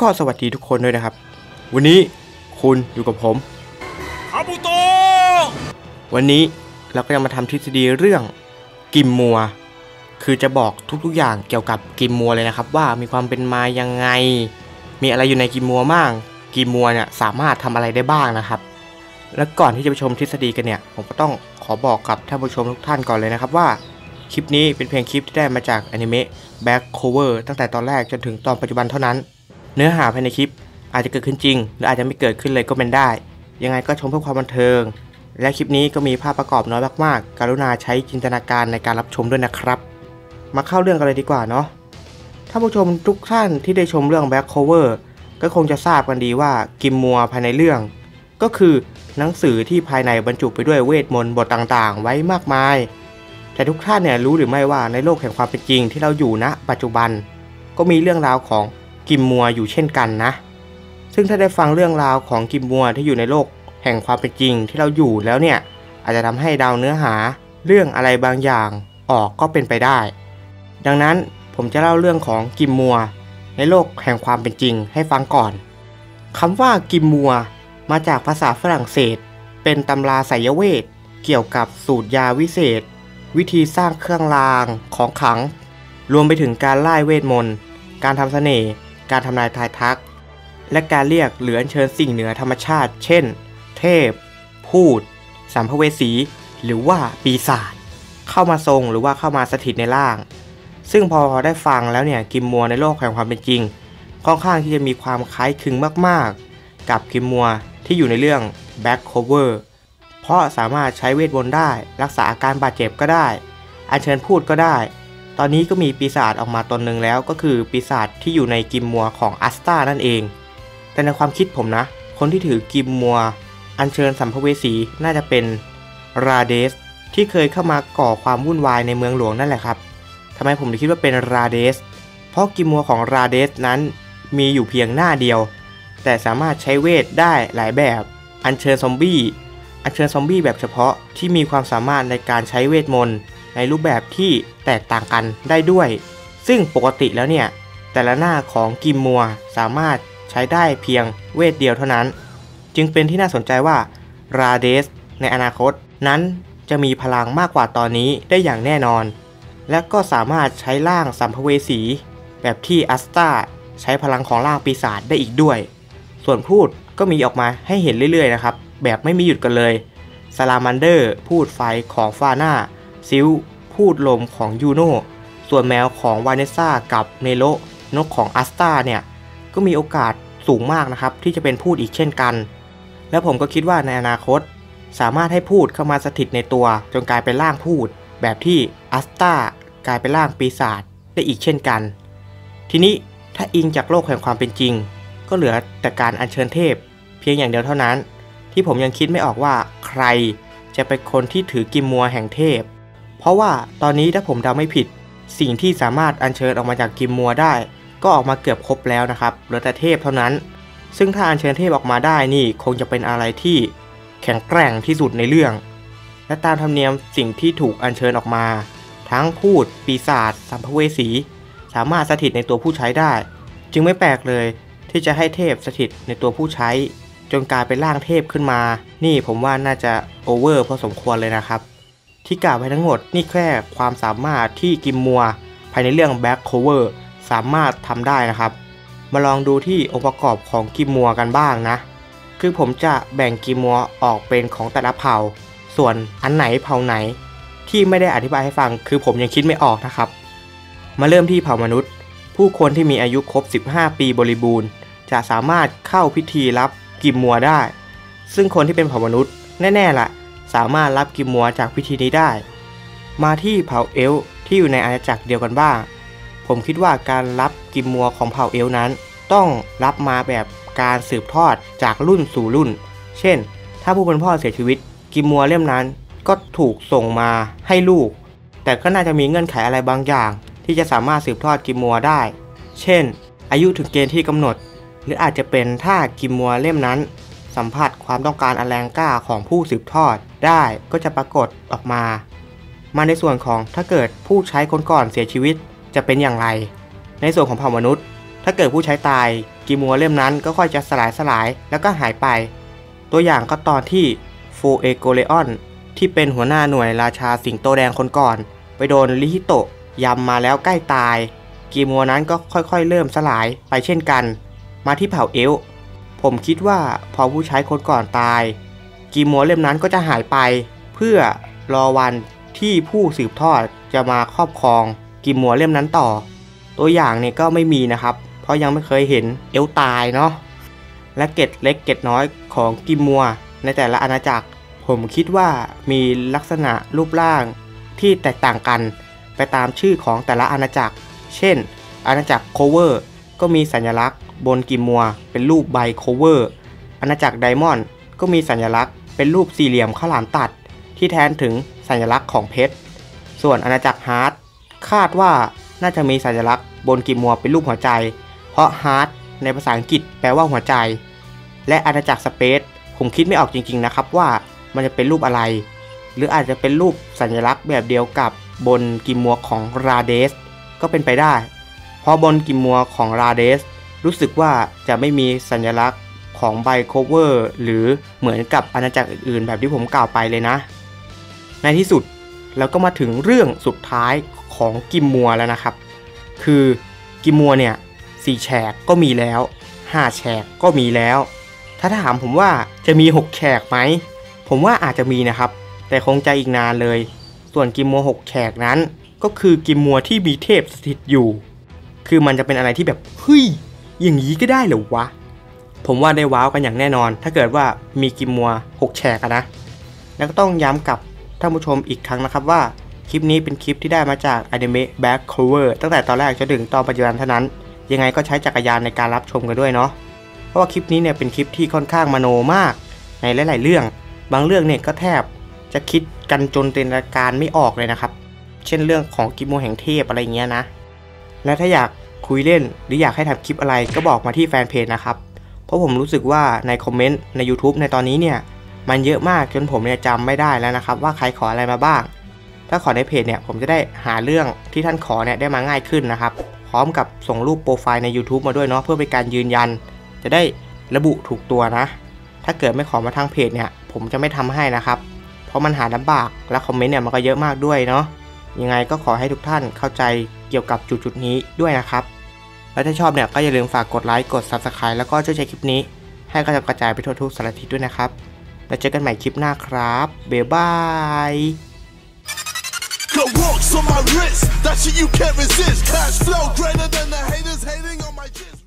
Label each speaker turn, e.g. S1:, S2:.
S1: ก็สวัสดีทุกคนด้วยนะครับ วันนี้คุณอยู่กับผม
S2: คาบุโตะ
S1: วันนี้เราก็จะมาทำทฤษฎีเรื่องกิมมัว คือจะบอกทุกๆอย่างเกี่ยวกับกิมมัวเลยนะครับ ว่ามีความเป็นมายังไง มีอะไรอยู่ในกิมมัวบ้าง กิมมัวเนี่ยสามารถทำอะไรได้บ้างนะครับ และก่อนที่จะไปชมทฤษฎีกันเนี่ย ผมก็ต้องขอบอกกับท่านผู้ชมทุกท่านก่อนเลยนะครับว่าคลิปนี้เป็นเพียงคลิปที่ได้มาจากอนิเมะ Back Cover ตั้งแต่ตอนแรกจนถึงตอนปัจจุบันเท่านั้น เนื้อหาภายในคลิปอาจจะเกิดขึ้นจริง หรืออาจจะไม่เกิดขึ้นเลยก็เป็นได้ ยังไงก็ชมเพื่อความบันเทิง และคลิปนี้ก็มีภาพประกอบน้อยมากๆ กรุณาใช้จินตนาการในการรับชมด้วยนะครับ มาเข้าเรื่องกันเลยดีกว่าเนาะท่านผู้ชมทุกท่านที่ได้ชมเรื่อง Back Cover ก็คงจะทราบกันดีว่ากิมมัวภายในเรื่อง ก็คือหนังสือที่ภายในบรรจุไปด้วยเวทมนต์บทต่างๆ ไว้มากมาย แต่ทุกท่านเนี่ยรู้หรือไม่ว่าในโลกแห่งความเป็นจริงที่เราอยู่ณปัจจุบัน ก็มีเรื่องราวของ กิมมัวอยู่เช่นกันนะ ซึ่งถ้าได้ฟังเรื่องราวของกิมมัวที่อยู่ในโลก แห่งความเป็นจริงที่เราอยู่แล้วเนี่ย อาจจะทำให้เดาเนื้อหาเรื่องอะไรบางอย่างออกก็เป็นไปได้ ดังนั้นผมจะเล่าเรื่องของกิมมัว ในโลกแห่งความเป็นจริงให้ฟังก่อนคำว่ากิมมัว มาจากภาษาฝรั่งเศส เป็นตำราไสยเวทเกี่ยวกับสูตรยาวิเศษ วิธีสร้างเครื่องรางของขลังรวมไปถึงการไล่เวทมนต์ การทำเสน่ห์ การทำนายทายทัก และการเรียกหรืออัญเชิญสิ่งเหนือธรรมชาติ เช่น เทพ พูดสัมภเวสี หรือว่าปีศาจเข้ามาทรงหรือว่าเข้ามาสถิตในร่าง ซึ่งพอได้ฟังแล้วเนี่ยกิมมัวในโลกแห่งความเป็นจริง ค่อนข้างที่จะมีความคล้ายคลึงมากๆ กับกิมมัวที่อยู่ในเรื่อง Back Cover เพราะสามารถใช้เวทมนต์ได้ รักษาอาการบาดเจ็บก็ได้อัญเชิญพูดก็ได้ ตอนนี้ก็มีปีศาจออกมาตนหนึ่งแล้วก็คือปีศาจที่อยู่ในกิมมัวของอัสตานั่นเอง แต่ในความคิดผมนะ คนที่ถือกิมมัว อัญเชิญสัมภเวสีน่าจะเป็นราเดสที่เคยเข้ามาก่อความวุ่นวายในเมืองหลวงนั่นแหละครับทำไมผมถึงคิดว่าเป็นราเดส เพราะกิมมัวของราเดสนั้นมีอยู่เพียงหน้าเดียว แต่สามารถใช้เวทได้หลายแบบ อัญเชิญซอมบี้ อัญเชิญซอมบี้แบบเฉพาะที่มีความสามารถในการใช้เวทมนต์ ในรูปแบบที่แตกต่างกันได้ด้วย ซึ่งปกติแล้วเนี่ย แต่ละหน้าของกิมมัวสามารถใช้ได้เพียงเวทเดียวเท่านั้น จึงเป็นที่น่าสนใจว่าราเดสในอนาคตนั้นจะมีพลังมากกว่าตอนนี้ได้อย่างแน่นอน และก็สามารถใช้ร่างสัมภเวสี แบบที่อัสตาใช้พลังของร่างปีศาจได้อีกด้วย ส่วนพูดก็มีออกมาให้เห็นเรื่อยๆนะครับ แบบไม่มีหยุดกันเลยซาลามันเดอร์ พูดไฟของฟาน่า ซิลพูดลมของยูโน่ส่วนแมวของวาเนซ่ากับเนโรนกของอัสตาเนี่ยก็มีโอกาสสูงมากนะครับ ที่จะเป็นพูดอีกเช่นกัน และผมก็คิดว่าในอนาคต สามารถให้พูดเข้ามาสถิตในตัว จนกลายเป็นร่างพูด แบบที่อัสตากลายเป็นร่างปีศาจได้อีกเช่นกัน ทีนี้ถ้าอิงจากโลกแห่งความเป็นจริง ก็เหลือแต่การอัญเชิญเทพ เพียงอย่างเดียวเท่านั้น ที่ผมยังคิดไม่ออกว่าใครจะเป็นคนที่ถือกิมมัวแห่งเทพ เพราะว่าตอนนี้ถ้าผมเดาไม่ผิด สิ่งที่สามารถอัญเชิญออกมาจากกิมมัวได้ ก็ออกมาเกือบครบแล้วนะครับเหลือแต่เทพเท่านั้น ซึ่งถ้าอัญเชิญเทพออกมาได้นี่คงจะเป็นอะไรที่แข็งแกร่งที่สุดในเรื่อง และตามธรรมเนียมสิ่งที่ถูกอัญเชิญออกมา ทั้งพูด ปีศาจสัมภเวสี สามารถสถิตในตัวผู้ใช้ได้ จึงไม่แปลกเลยที่จะให้เทพสถิตในตัวผู้ใช้ จนกลายเป็นร่างเทพขึ้นมา นี่ผมว่าน่าจะโอเวอร์พอสมควรเลยนะครับ ที่กล่าวไปทั้งหมดนี่แค่ความสามารถที่กิมมัว ภายในเรื่อง Back Cover สามารถทำได้นะครับ มาลองดูที่องค์ประกอบของกิมมัวกันบ้างนะ คือผมจะแบ่งกิมมัวออกเป็นของแต่ละเผ่า ส่วนอันไหนเผ่าไหน ที่ไม่ได้อธิบายให้ฟัง คือผมยังคิดไม่ออกนะครับ มาเริ่มที่เผ่ามนุษย์ ผู้คนที่มีอายุครบ 15 ปีบริบูรณ์ จะสามารถเข้าพิธีรับกิมมัวได้ ซึ่งคนที่เป็นเผ่ามนุษย์แน่ๆล่ะ สามารถรับกิมมัวจากพิธีนี้ได้ มาที่เผ่าเอลที่อยู่ในอาณาจักรเดียวกันบ้าง ผมคิดว่าการรับกิมมัวของเผ่าเอลนั้น ต้องรับมาแบบการสืบทอดจากรุ่นสู่รุ่น เช่น ถ้าผู้เป็นพ่อเสียชีวิต กิมมัวเล่มนั้นก็ถูกส่งมาให้ลูก แต่ก็น่าจะมีเงื่อนไขอะไรบางอย่าง ที่จะสามารถสืบทอดกิมมัวได้ เช่น อายุถึงเกณฑ์ที่กำหนด หรืออาจจะเป็นถ้ากิมมัวเล่มนั้น สัมผัสความต้องการอันแรงกล้าของผู้สืบทอดได้ก็จะปรากฏออกมา มาในส่วนของถ้าเกิดผู้ใช้คนก่อนเสียชีวิตจะเป็นอย่างไร ในส่วนของเผ่ามนุษย์ ถ้าเกิดผู้ใช้ตายกิมัวเล่มนั้นก็ค่อยจะสลายสลายแล้วก็หายไป ตัวอย่างก็ตอนที่โฟเอโกเลออนที่เป็นหัวหน้าหน่วยราชาสิงโตแดงคนก่อน ไปโดนลิฮิโตะยำมาแล้วใกล้ตาย กิมัวนั้นก็ค่อยๆ เริ่มสลายไปเช่นกัน มาที่เผ่าเอล ผมคิดว่าพอผู้ใช้คนก่อนตายกิมัวเล่มนั้นก็จะหายไป เพื่อรอวันที่ผู้สืบทอดจะมาครอบครองกิมัวเล่มนั้นต่อ ตัวอย่างเนี่ยก็ไม่มีนะครับ เพราะยังไม่เคยเห็นเอลตายเนาะและเกตเล็กเกตน้อยของกิมมัว ในแต่ละอาณาจักร ผมคิดว่ามีลักษณะรูปร่างที่แตกต่างกัน ไปตามชื่อของแต่ละอาณาจักร เช่น อาณาจักรโคเวอร์ ก็มีสัญลักษณ์ บนกิมมัว เป็นรูปใบโคเวอร์ อาณาจักรไดมอนด์ก็มีสัญลักษณ์ เป็นรูปสี่เหลี่ยมข้าวหลามตัด ที่แทนถึงสัญลักษณ์ของเพชร ส่วนอาณาจักรฮาร์ดคาดว่าน่าจะมีสัญลักษณ์ บนกิมมัวเป็นรูปหัวใจ เพราะฮาร์ดในภาษาอังกฤษแปลว่าหัวใจ และอาณาจักรสเปซผมคิดไม่ออกจริงๆนะครับว่ามันจะเป็นรูปอะไร หรืออาจจะเป็นรูปสัญลักษณ์แบบเดียวกับบนกิมมัวของราเดส ก็เป็นไปได้ เพราะบนกิมมัวของราเดส รู้สึกว่าจะไม่มีสัญลักษณ์ของไบโคเวอร์หรือเหมือนกับอาณาจักรอื่นๆ แบบที่ผมกล่าวไปเลยนะ ในที่สุดเราก็มาถึงเรื่องสุดท้ายของกิมมัวแล้วนะครับ คือกิมมัวเนี่ยสี่แฉกก็มีแล้วห้าแฉกก็มีแล้ว ถ้าถามผมว่าจะมี6แฉกไหม ผมว่าอาจจะมีนะครับ แต่คงจะอีกนานเลย ส่วนกิมมัว6แฉกนั้น ก็คือกิมมัวที่มีเทพสถิตอยู่ คือมันจะเป็นอะไรที่แบบเฮ้ยอย่างนี้ก็ได้เหรอวะ ผมว่าได้ว้าวกันอย่างแน่นอน ถ้าเกิดว่ามีกิมมัว6แฉกอะนะ แล้วก็ต้องย้ำกับท่านผู้ชมอีกครั้งนะครับว่าคลิปนี้เป็นคลิปที่ได้มาจากอนิเมะ Back Cover ตั้งแต่ตอนแรกจนถึงตอนปัจจุบันเท่านั้น ยังไงก็ใช้จักรยานในการรับชมกันด้วยเนาะเพราะว่าคลิปนี้เนี่ยเป็นคลิปที่ค่อนข้างมโนมาก ในหลาย ๆ เรื่อง บางเรื่องเนี่ยก็แทบจะคิดกันจนเตนการไม่ออกเลยนะครับ เช่นเรื่องของกิมโมแห่งเทพอะไรเงี้ยนะ และถ้าอยากคุยเล่นหรืออยากให้ทำคลิปอะไรก็บอกมาที่แฟนเพจนะครับ เพราะผมรู้สึกว่าในคอมเมนต์ใน YouTube ในตอนนี้เนี่ยมันเยอะมากจนผมเนี่ยจำไม่ได้แล้วนะครับ ว่าใครขออะไรมาบ้าง ถ้าขอในเพจเนี่ยผมจะได้หาเรื่องที่ท่านขอเนี่ยได้มาง่ายขึ้นนะครับ พร้อมกับส่งรูปโปรไฟล์ใน YouTube มาด้วยเนาะเพื่อเป็นการยืนยัน จะได้ระบุถูกตัวนะ ถ้าเกิดไม่ขอมาทางเพจเนี่ยผมจะไม่ทำให้นะครับ เพราะมันหาลำบากและคอมเมนต์เนี่ยมันก็เยอะมากด้วยเนาะยังไงก็ขอให้ทุกท่านเข้าใจ เกี่ยวกับจุดๆนี้ด้วยนะครับ และถ้าชอบเนี่ยก็อย่าลืมฝากกดไลค์กด Subscribe แล้วก็ช่วยแชร์คลิปนี้ ให้กระจายกระจายไปทั่วทุกสารทิศด้วยนะครับ แล้วเจอกันใหม่คลิปหน้าครับบ๊ายบาย
S3: The walks on my wrist, that shit you can't resist. Cash flow greater than the haters hating on my.